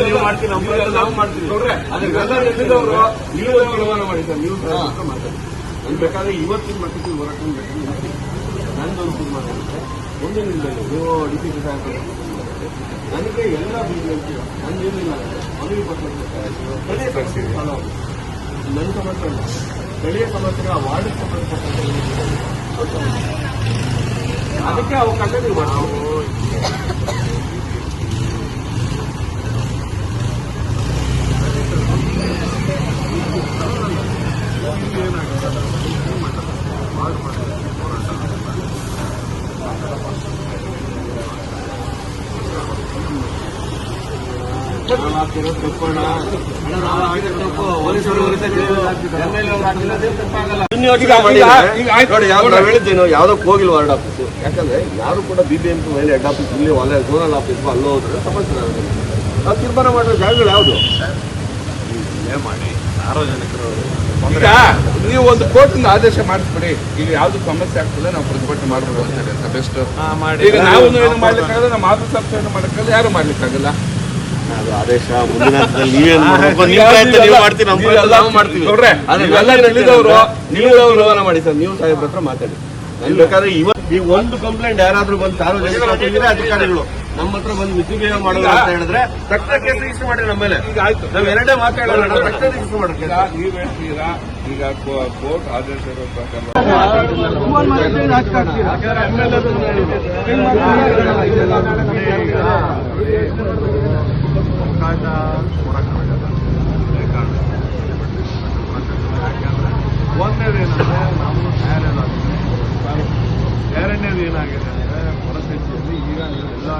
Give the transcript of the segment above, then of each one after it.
ನೀವು ಮಾಡ್ತೀವಿ ನಾವು ಮಾಡ್ತೀವಿ ನೀವು ನಿರ್ವಹಣ ನೀವು ಮಾತಾಡಿ ಬೇಕಾದ್ರೆ ಇವತ್ತಿನ ಮಟ್ಟಕ್ಕೆ ಹೋರಾಟ ಬೇಕಾದ್ರೆ ನಂದೊಂದು ತೀರ್ಮಾನ ಇರುತ್ತೆ ಒಂದು ನಿಲ್ಲಲ್ಲಿ ಓ ಡಿ ಪಿ ನನಗೆ ಎಲ್ಲ ಬಿಜೆಪಿ ನನ್ನೇನಿಲ್ಲ ಮನವಿ ಸ್ಥಳೀಯ ನನ್ನ ಸಮಸ್ಯೆ ಸ್ಥಳೀಯ ಸಮಸ್ಯೆಗೆ ಆ ವಾರ್ಡ್ ಸಂಬಂಧಪಟ್ಟಂತೆ. ಅದಕ್ಕೆ ಅವಕಾಶ ನೀವು ಮಾಡ್ತೀವಿ ಯಾವ್ದಕ್ಕೆ ಹೋಗಿಲ್ಲ ವಾರ್ಡ್ ಆಫೀಸ್ ಯಾಕಂದ್ರೆ ಯಾರು ಕೂಡ ಬಿಬಿಎಂಪಿ ಮೇಲೆ ಹೆಡ್ ಆಫೀಸ್ ಇಲ್ಲಿ ಒಳ್ಳೆ ಝೋನಲ್ ಆಫೀಸ್ ಅಲ್ಲೋ ಹೋದ್ರೆ ಸಮಸ್ಯೆ ಆಗುತ್ತೆ. ನಾವು ತೀರ್ಮಾನ ಮಾಡೋ ಜಾಗಗಳು ಯಾವುದು? ಈಗ ನೀವು ಒಂದು ಕೋರ್ಟಿಂದ ಆದೇಶ ಮಾಡಿಸ್ಬಿಡಿ. ಇಲ್ಲಿ ಯಾವ್ದು ಸಮಸ್ಯೆ ಆಗ್ತದೆ ನಾವು ಪ್ರತಿಭಟನೆ ಮಾಡ್ಬೋದು ಅಂತ ಹೇಳಿ ಬೆಸ್ಟ್. ಈಗ ನಾವು ಏನು ಮಾಡ್ಲಿಕ್ಕಾಗಲ್ಲ ನಮ್ಮ ಆಫೀಸ್ ಸಂಸ್ಥೆ ಏನು ಮಾಡ್ಲಿಕ್ಕಾಗಲ್ಲ ಯಾರು ಮಾಡ್ಲಿಕ್ಕಾಗಲ್ಲ. ಅದು ಆದೇಶ ಮಾಡ್ತೀವಿ. ನಾವು ಮಾಡಿ ಸಾಹೇಬ್ರ ಹತ್ರ ಮಾತಾಡಿ. ಬೇಕಾದ್ರೆ ಇವತ್ತು ಈಗ ಒಂದು ಕಂಪ್ಲೇಂಟ್ ಯಾರಾದ್ರೂ ಬಂದು ಸಾರ್ವಜನಿಕರು ಅಧಿಕಾರಿಗಳು ನಮ್ಮ ಹತ್ರ ಬಂದು ಮಿಸ್ಬಿಹೇವ್ ಮಾಡೋದು ಅಂತ ಹೇಳಿದ್ರೆ ತಕ್ಷಣ ಕೇಸ್ ರಿಜಿಸ್ಟರ್ ಮಾಡಿ ನಮ್ಮ ಮೇಲೆ ಈಗ ಆಯ್ತು ನಾವ್ ಎರಡೇ ಮಾತಾಡೋಣ ತಕ್ಷಣ ರಿಜಿಸ್ಟರ್ ಮಾಡಕ್ಕೆ ನೀವು ನೀವ್ ಹೇಳ್ತೀರಾ ಈಗ ಕೋರ್ಟ್ ಆದೇಶ ಇರೋ ಪ್ರಕಾರ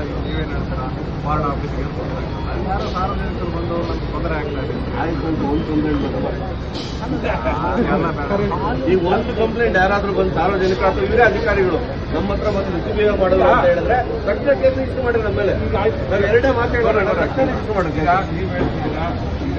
ಈಗ ನೀವೇನು ಹೇಳ್ತೀರಾ? ವಾರ್ಡ್ ಆಫೀಸ್ಗೆ ಯಾರೋ ಸಾರ್ವಜನಿಕರು ಬಂದು ನಮ್ಗೆ ತೊಂದರೆ ಆಗ್ತಾ ಇದೆ. ಆಯ್ತು ಅಂತ ಒಂದು ಕಂಪ್ಲೇಂಟ್ ಬರಲ್ಲ ಎಲ್ಲ ಬೇಡ. ಈ ಒಂದು ಕಂಪ್ಲೇಂಟ್ ಯಾರಾದ್ರೂ ಬಂದು ಸಾರ್ವಜನಿಕ ಅಥವಾ ಇವರೇ ಅಧಿಕಾರಿಗಳು ನಮ್ಮ ಹತ್ರ ಬಂದು ಮಿಸ್ಬಿಹೇವ್ ಮಾಡೋದು ಅಂತ ಹೇಳಿದ್ರೆ ತಕ್ಷಣ ಕೇಸ್ ಇಷ್ಟು ಮಾಡಿ ನಮ್ಮ ಮೇಲೆ. ನಾವ್ ಎರಡೇ ಮಾತಾಡೋಣ ತಕ್ಷಣ ಇಷ್ಟು ಮಾಡೋದು ಈಗ ನೀವ್ ಹೇಳ್ತೀರಾ? ಈಗ